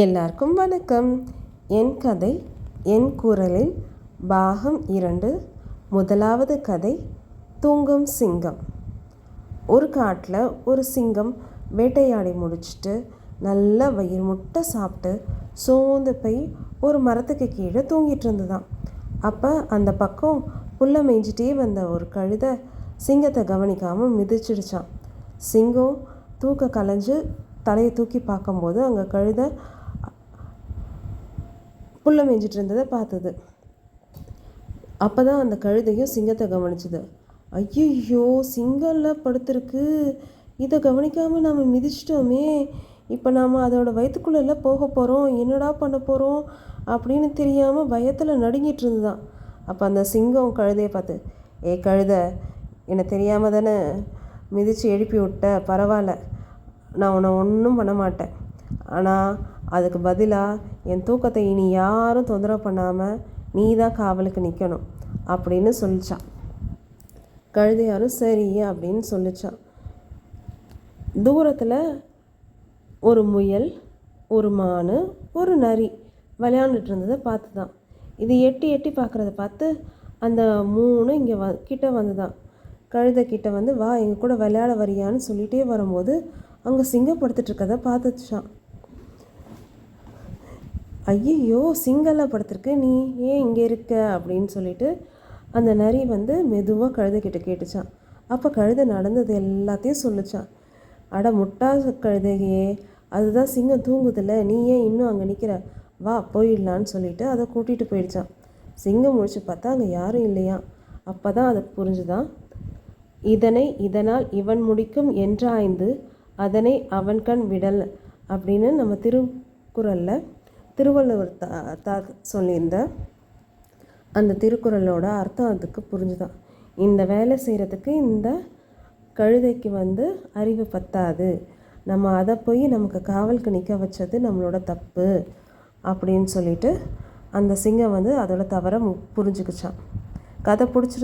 எல்லாருக்கும் வணக்கம். என் கதை என் குரலில் பாகம் இரண்டு முதலாவது கதை தூங்கும் சிங்கம். ஒரு காட்டில் ஒரு சிங்கம் வேட்டையாடி முடிச்சுட்டு நல்லா வயிறு முட்டை சாப்பிட்டு சோர்ந்து போய் ஒரு மரத்துக்கு கீழே தூங்கிட்டு இருந்ததான். அப்போ அந்த பக்கம் புல்லை மேய்ஞ்சிட்டே வந்த ஒரு கழுதை சிங்கத்தை கவனிக்காமல் மிதிச்சிடுச்சான் சிங்கம் தூக்க கலைஞ்சு தலையை தூக்கி பார்க்கும்போது அங்கே கழுதை புல்லை மேய்ஞ்சிட்டு இருந்ததை பார்த்தது. அப்போ தான் அந்த கழுதையும் சிங்கத்தை கவனிச்சுது. ஐயோ சிங்கம்லாம் படுத்துருக்கு. இதை கவனிக்காமல் நாம் மிதிச்சிட்டோமே. இப்போ நாம் அதோட வயிற்றுக்குள்ளெல்லாம் போக போகிறோம் என்னடா பண்ண போகிறோம் அப்படின்னு தெரியாமல் பயத்தில் நடுங்கிட்டு இருந்துதான் அப்போ அந்த சிங்கம் கழுதையை பார்த்து ஏ கழுத என்னை தெரியாமல் தானே மிதித்து எழுப்பி விட்ட? பரவாயில்ல. நான் உன்னை ஒன்றும் பண்ண மாட்டேன். ஆனால் அதுக்கு பதிலாக என் தூக்கத்தை இனி யாரும் தொந்தரவு பண்ணாமல் நீ தான் காவலுக்கு நிற்கணும் அப்படின்னு சொல்லிச்சான் கழுதையாரும் சரி அப்படின்னு சொல்லிச்சான் தூரத்தில் ஒரு முயல் ஒரு மானு ஒரு நரி விளையாண்டுட்டு இருந்ததை பார்த்து தான் இது எட்டி எட்டி பார்க்குறத பார்த்து அந்த மூணு இங்கே வ கிட்ட வந்து தான் கழுதை கிட்ட வந்து வா எங்கள் கூட விளையாட வரியான்னு சொல்லிகிட்டே வரும்போது அங்கே சிங்கப்படுத்திட்டு பார்த்துச்சான் ஐயையோ சிங்கலாக படுத்திருக்க நீ ஏன் இங்கே இருக்க? அப்படின்னு சொல்லிட்டு அந்த நரி வந்து மெதுவாக கழுதைக்கிட்ட கேட்டுச்சான். அப்போ கழுதை நடந்தது எல்லாத்தையும் சொல்லிச்சான். அட முட்டா கழுதையே அதுதான் சிங்கம் தூங்குதில்ல நீ ஏன் இன்னும் அங்கே நிற்கிற வா போயிடலான்னு சொல்லிட்டு அதை கூட்டிகிட்டு போயிடுச்சான். சிங்கம் முடிச்சு பார்த்தா அங்கே யாரும் இல்லையா? அப்போ தான் அதை புரிஞ்சுதான் இதனை இதனால் இவன் முடிக்கும் என்றாய்ந்து அதனை அவன் கண் விடல் அப்படின்னு நம்ம திருக்குறளில் திருவள்ளுவர் தா தா சொல்லியிருந்த அந்த திருக்குறளோட அர்த்தம் அதுக்கு புரிஞ்சுதான். இந்த வேலை செய்கிறதுக்கு இந்த கழுதைக்கு வந்து அறிவு பத்தாது. நம்ம அதை போய் நமக்கு காவலுக்கு நிற்க வச்சது நம்மளோட தப்பு அப்படின்னு சொல்லிட்டு அந்த சிங்கம் வந்து அதோட தவறை புரிஞ்சுக்கிச்சான் கதை பிடிச்சிரு